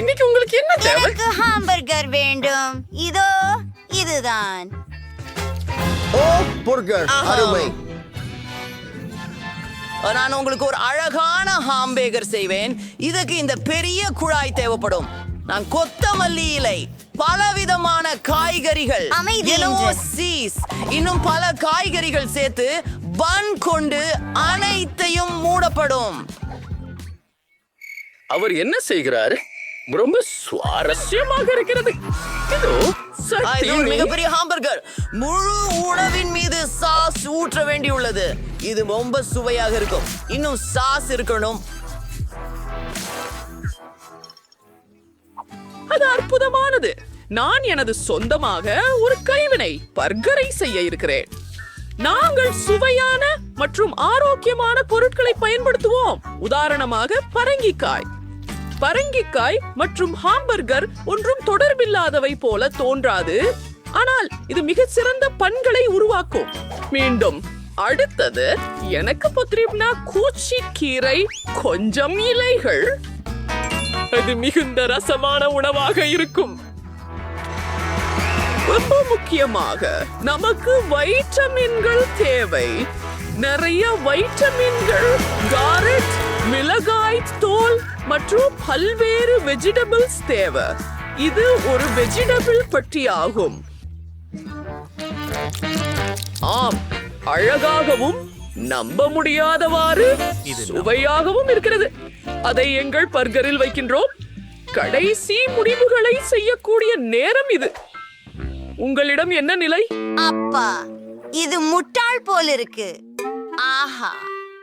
இன்னைக்கு உங்களுக்கு என்ன தேவை? எனக்கு ஹாம்பர்கர் வேண்டும். இதோ இதுதான். ஓ புர்கர் அருமை. நான் உங்களுக்கு ஒரு அழகான ஹாம்பேகர் செய்வேன். இதுக்கு இந்த பெரிய குழாய் தேவைப்படும். நான் கொத்தமல்லி இலை பலவிதமான காய்கறிகள். சீஸ் இன்னும் பல காய்கறிகள் சேர்த்து பன் கொண்டு அனைத்தையும் மூடப்படும். அவர் என்ன செய்கிறார்? ரொம்ப சுவாரஸ்யமாக இருக்கிறது. இதோ இது ஒரு மிகப்பெரிய ஹாம்பர்கர். முழு உணவின் மீது சாஸ் ஊற்ற வேண்டியுள்ளது. இது ரொம்ப சுவையாக இருக்கும். இன்னும் சாஸ் இருக்கணும். அது அற்புதமானது. நான் எனது சொந்தமாக ஒரு கைவினை பர்கரை செய்ய இருக்கிறேன். நாங்கள் சுவையான மற்றும் ஆரோக்கியமான பொருட்களை பயன்படுத்துவோம். உதாரணமாக பரங்கிக்காய். பரங்கிக்காய் மற்றும் ஹாம்பர்கர் ஒன்றும் தொடர்பில்லாதவை போல தோன்றாது. ஆனால் இது மிக சிறந்த பண்களை உருவாக்கும். மீண்டும் அடுத்தது எனக்கு பத்திரிப்னா கூச்சி கீரை கொஞ்சம் இலைகள். அது மிகுந்த ரசமான உணவாக இருக்கும். ரொம்ப முக்கியமாக நமக்கு வைட்டமின்கள் தேவை. நிறைய வைட்டமின்கள் காரட் மிளகாய் தோல் மற்றும் பல்வேறு வெஜிடபிள்ஸ் தேவை. இது ஒரு வெஜிடபிள் பட்டியாகும். ஆம் அழகாகவும் நம்ப முடியாதவாறு சுவையாகவும் இருக்கிறது. அதை எங்கள் பர்கரில் வைக்கின்றோம். கடைசி முடிவுகளை செய்யக்கூடிய நேரம் இது. உங்களிடம் என்ன நிலை? அப்பா இது முட்டாள் போல் இருக்கு ஆஹா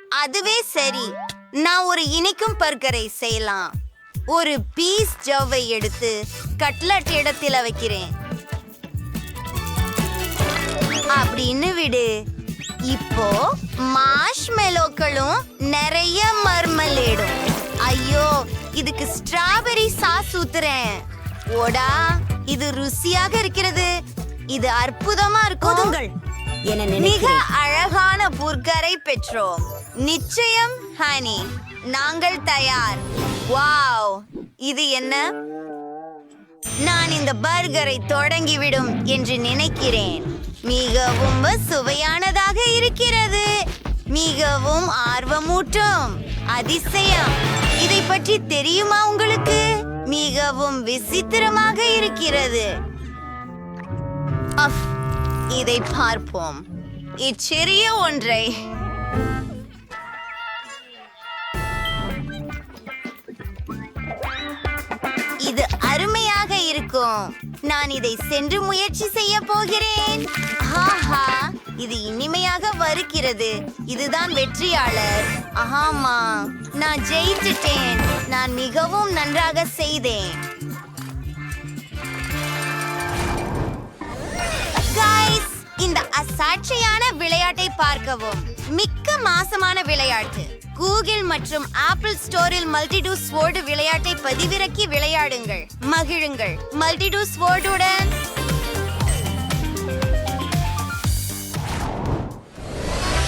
அதுவே சரி. நான் ஒரு இனிக்கும் பர்கரை செய்யலாம். ஒரு பீஸ் ஜவ்வை எடுத்து கட்லட் இடத்துல வைக்கிறேன். அப்படின்னு விடு. இப்போ மாஷ் மெலோக்களும் நிறைய மர்மலேடும் ஐயோ இதுக்கு ஸ்ட்ராபெரி சாஸ் ஊத்துறேன். ஓடா இது ருசியாக இருக்கிறது. இது அற்புதமா இருக்கும். மிக அழகான புர்கரை பெற்றோம். நிச்சயம் ஹனி நாங்கள் தயார். வாவ் இது என்ன? நான் இந்த பர்கரை தொடங்கிவிடும் என்று நினைக்கிறேன். மிகவும் சுவையானதாக இருக்கிறது. மிகவும் ஆர்வமூட்டும். அதிசயம். இதை பற்றி தெரியுமா உங்களுக்கு? மிகவும் விசித்திரமாக இருக்கிறது. அஃப், இதை பார்ப்போம். இச்சிறிய ஒன்றை. இருக்கும் நான் இதை சென்று முயற்சி செய்ய போகிறேன். ஆஹா இது இனிமையாக வருகிறது. இதுதான் வெற்றியாளர். ஆமா நான் ஜெயிச்சிட்டேன். நான் மிகவும் நன்றாக செய்தேன். இந்த அசாட்சியான விளையாட்டை பார்க்கவும். மிக்க மாசமான விளையாட்டு. கூகிள் மற்றும் ஆப்பிள் ஸ்டோரில் மல்டிடூ ஸ்வோர்டு விளையாட்டை பதிவிறக்கி விளையாடுங்கள். மகிழுங்கள். மல்டிடூ ஸ்வோர்டுடன்.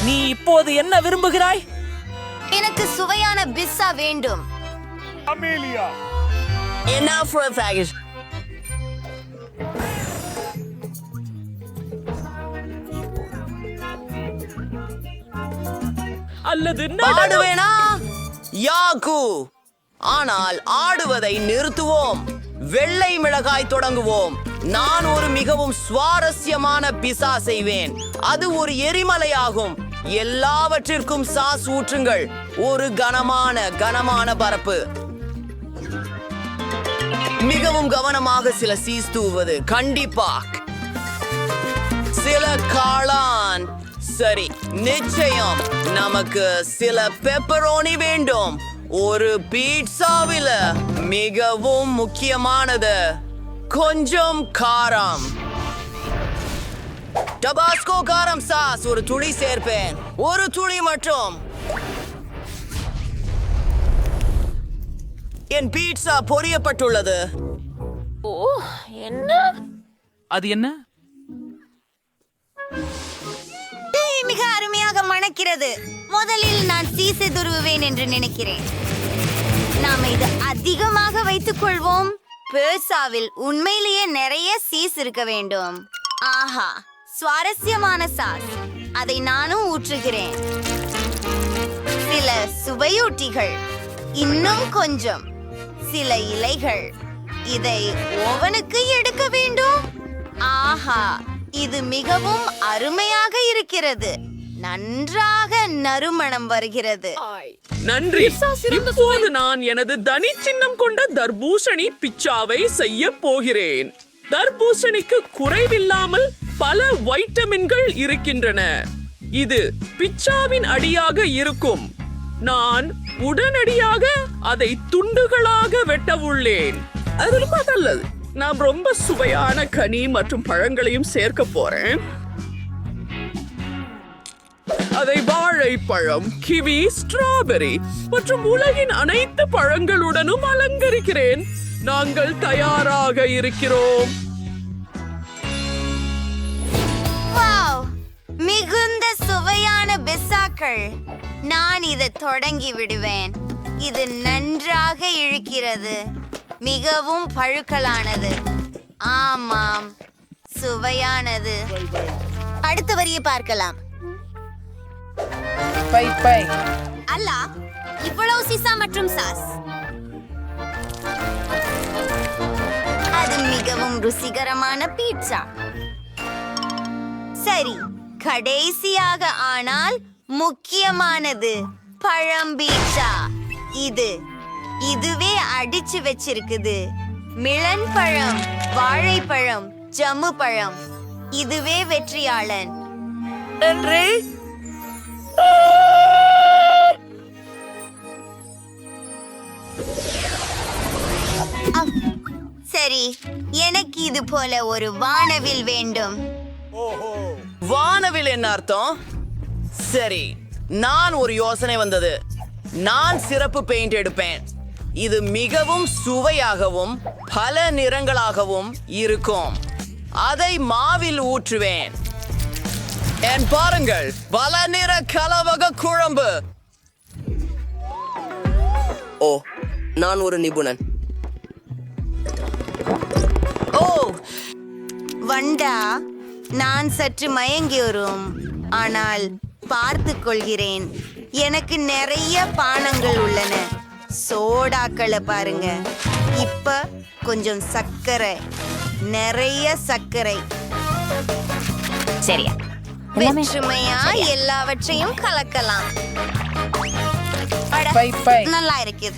நீ இப்போது என்ன விரும்புகிறாய்? எனக்கு சுவையான பிஸ்ஸா வேண்டும். Enough for a package. அல்லது ஆடுவேனா யாக்கு ஆனால் ஆடுவதை நிறுத்துவோம். வெள்ளை மிளகாய் தொடங்குவோம். நான் ஒரு மிகவும் சுவாரஸ்யமான பிசா செய்வேன். அது ஒரு எரிமலையாகும். எல்லாவற்றிற்கும் சாஸ் ஊற்றுங்கள். ஒரு கனமான கனமான பரப்பு. மிகவும் கவனமாக சில சீஸ் தூவது கண்டிப்பா. சில காளான். சரி. நிச்சயம். நமக்கு சில பெப்பரோனி வேண்டும். ஒரு பீட்சாவில மிகவும் முக்கியமானது கொஞ்சம் காரம். டபாஸ்கோ காரம் சாஸ் ஒரு துளி சேர்ப்பேன். ஒரு துளி மட்டும். என் பீட்சா பொரியப்பட்டுள்ளது. அது என்ன? ஏய், மிக அருமையாக மணக்கிறது. முதலில் நான் சீசை துருவுவேன் என்று நினைக்கிறேன். நாம இது அதிகமாக வைத்துக் கொள்வோம். பேர்சாவில் உண்மையிலேயே நிறைய சீஸ் இருக்க வேண்டும். ஆஹா சுவாரஸ்யமான சாஸ். அதை நானும் ஊற்றுகிறேன். சில சுவையூட்டிகள். இன்னும் கொஞ்சம். சில இலைகள். இதை ஓவனுக்கு எடுக்க வேண்டும். இது மிகவும் அருமையாக இருக்கிறது. நன்றாக நறுமணம் வருகிறது. நன்றி. இப்போது நான் எனது தனி சின்னம் கொண்ட தர்பூசணி பிச்சாவை செய்ய போகிறேன். தர்பூசணிக்கு குறைவில்லாமல் பல வைட்டமின்கள் இருக்கின்றன. இது பிச்சாவின் அடியாக இருக்கும். நான் உடனடியாக அதை துண்டுகளாக வெட்ட உள்ளேன். அது ரொம்ப நல்லது. நான் ரொம்ப சுவையான கனி மற்றும் பழங்களையும் சேர்க்க போறேன். அதை வாழைப்பழம் கிவி ஸ்ட்ராபெரி மற்றும் உலகின் அனைத்து பழங்களுடனும் அலங்கரிக்கிறேன். நாங்கள் தயாராக இருக்கிறோம். வாவ்! மிகுந்த சுவையான பிசாக்கள். நான் இதை தொடங்கி விடுவேன். இது நன்றாக இழுக்கிறது. மிகவும் பழுக்கலானது. ஆமாம் சுவையானது. அடுத்த வரியை பார்க்கலாம். Bye bye. அல்ல இவ்வளவு சிசா மற்றும் சாஸ். அது மிகவும் ருசிகரமான பீட்சா. சரி கடைசியாக ஆனால் முக்கியமானது பழம் பீட்சா. இது இதுவே அடிச்சு வச்சிருக்குது. மிளன் பழம் வாழைப்பழம் ஜம்மு பழம். இதுவே வெற்றியாளன். நன்றி. சரி எனக்கு இது போல ஒரு வானவில் வேண்டும். வானவில் என்ன அர்த்தம்? சரி நான் ஒரு யோசனை வந்தது. நான் சிறப்பு பெயிண்ட் எடுப்பேன். இது மிகவும் சுவையாகவும் பல நிறங்களாகவும் இருக்கும். அதை மாவில் ஊற்றுவேன். என் பாருங்கள் பல நிற கலவக குழம்பு. ஓ நான் ஒரு நிபுணன். ஓ. வண்டா நான் சற்று மயங்கி வரும் ஆனால் பார்த்து கொள்கிறேன். எனக்கு நிறைய பானங்கள் உள்ளன. சோடாக்களை பாருங்க. இப்ப கொஞ்சம் சர்க்கரை நிறைய சர்க்கரை. சரியா? வெற்றுமையா எல்லாவற்றையும் கலக்கலாம். அட, பை. பை நல்லா இருக்குது.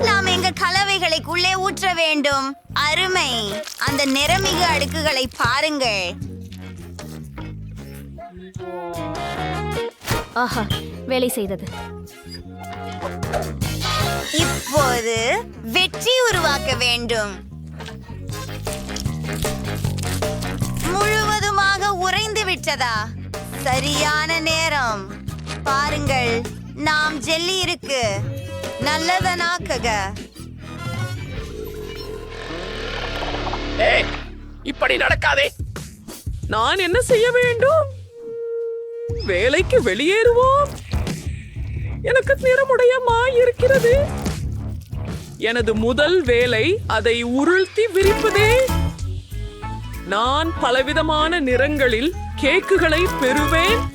நாம் எங்க கலவைகளுக்குள்ளே ஊற்ற வேண்டும். அருமை. அந்த நிறமிகு அடுக்குகளை பாருங்கள். ஆஹா வேலை செய்தது. இப்போது வெற்றி உருவாக்க வேண்டும். முழுவதுமாக உறைந்து விட்டதா? சரியான நேரம். பாருங்கள் நாம் ஜெல்லி இருக்கு. நல்லதனாக்குக. ஏய் இப்படி நடக்காதே. நான் என்ன செய்ய வேண்டும்? வேலைக்கு வெளியேறுவோம். எனக்கு நிறமுடையமா இருக்கிறது எனது முதல் வேலை அதை உருள்த்தி விரிப்பதே. நான் பலவிதமான நிறங்களில் கேக்குகளை பெறுவேன்.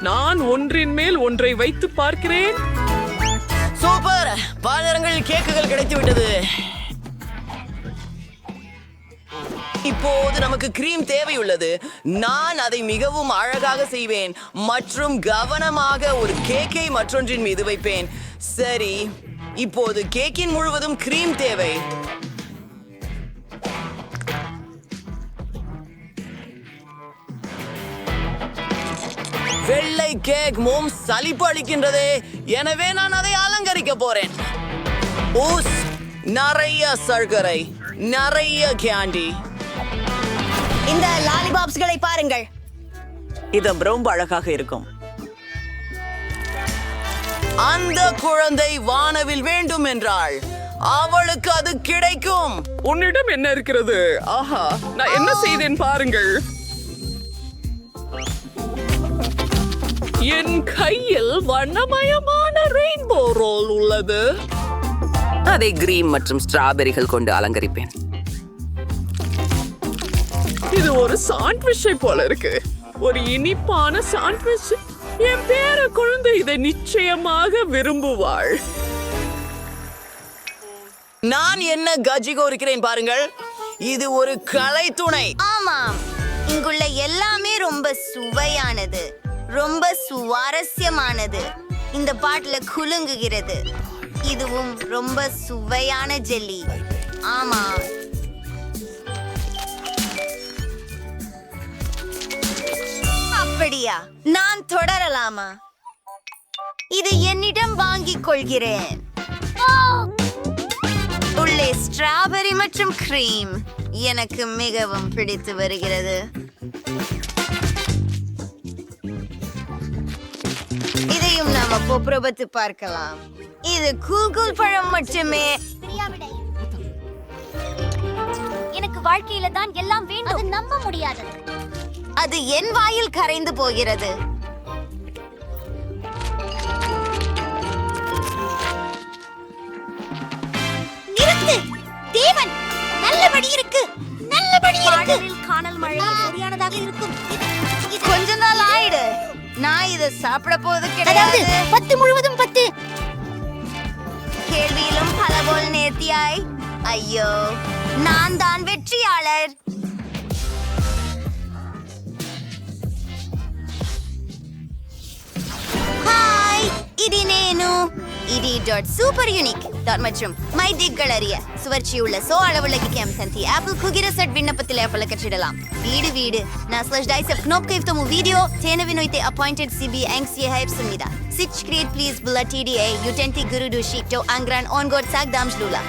நான் ஒன்றின் மேல் ஒன்றை வைத்து பார்க்கிறேன். சூப்பர்! பல நிறங்களில் கேக்குகள் கிடைத்து விட்டது இப்போது நமக்கு கிரீம் தேவையுள்ளது. நான் அதை மிகவும் அழகாக செய்வேன். மற்றும் கவனமாக ஒரு கேக்கை மற்றொன்றின் மீது வைப்பேன். சரி இப்போது கேக்கின் முழுவதும் கிரீம் தேவை. வெள்ளை கேக் மோம் சலிப்பு அளிக்கின்றதே. எனவே நான் அதை அலங்கரிக்க போறேன். ஊஸ் நிறைய சர்க்கரை நிறைய கேண்டி இந்த லாலிபாப்ஸ்களை பாருங்கள். இது ரொம்ப அழகாக இருக்கும். அந்த குழந்தை வானவில் வேண்டும் என்றாள். அவளுக்கு அது கிடைக்கும். உன்னிடம் என்ன இருக்கிறது? ஆஹா நான் என்ன செய்தேன் பாருங்கள். என் கையில் வண்ணமயமான ரெயின்போ ரோல் உள்ளது. அதை கிரீம் மற்றும் ஸ்ட்ராபெரிகள் கொண்டு அலங்கரிப்பேன். இது ஒரு சாண்ட்விச்சை போல இருக்கு. ஒரு இனிப்பான சாண்ட்விச். என் பேர குழந்தை இதை நிச்சயமாக விரும்புவாள். நான் என்ன கஜி கோருக்கிறேன் பாருங்கள். இது ஒரு கலை துணை. ஆமாம். இங்குள்ள எல்லாமே ரொம்ப சுவையானது. ரொம்ப சுவாரஸ்யமானது. இந்த பாட்டுல குலுங்குகிறது. இதுவும் ரொம்ப சுவையான ஜெல்லி. ஆமாம். அப்படியா நான் தொடரலாமா? இது என்னிடம் வாங்கிக் கொள்கிறேன். உள்ளே ஸ்ட்ராபெரி மற்றும் கிரீம் எனக்கு மிகவும் பிடித்து வருகிறது. இதையும் நாம பொப்புரபத்து பார்க்கலாம். இது கூகுள் பழம் மட்டுமே. எனக்கு வாழ்க்கையில தான் எல்லாம் வேண்டும். அது நம்ப முடியாது அது என் வாயில் கரைந்து போகிறது. தேவன் நல்லபடி இருக்கு. நல்லபடி இருக்கு. காணல் மழை சரியானதாக இருக்கும். கொஞ்ச நாள் ஆயிடு. நான் இதை சாப்பிட அதாவது கிடையாது. பத்து முழுவதும் பத்து. கேள்வியிலும் பல போல் நேர்த்தியாய். ஐயோ நான் தான் வெற்றியாளர். ಏನು ಇಡೀ ಡಾಟ್ ಸೂಪರ್ ಯುನಿಕ್ டாட் மற்றும் மை திக்கள் அறிய சுவர்ச்சியுள்ள சோ அளவுலகி கேம் தந்தி ஆப்பிள் குகிர செட் விண்ணப்பத்தில் ஆப்பிள் கற்றிடலாம். வீடு வீடு. நான் ஸ்லஷ் டைஸ் ஆஃப் knop கேவ் தமு வீடியோ தேனவினோய்தே அப்பாயிண்டட் சிபி ஆங்ஸ் ஏ ஹைப் சுமிதா ಸಿಚ್ ಕ್ರಿಯೇಟ್ ಪ್ಲೀಸ್ ಬುಲ್ಲ ಟಿಡಿಎ ಯುಟೆಂಟಿ ಗುರುಡು ಶೀಕ್ಟೋ ಅಂಗ್ರಾನ್ ಆನ್ ಗೋಡ್ ಸಾಕ್ ದಾಮ್ಶ್ಲೂಲಾ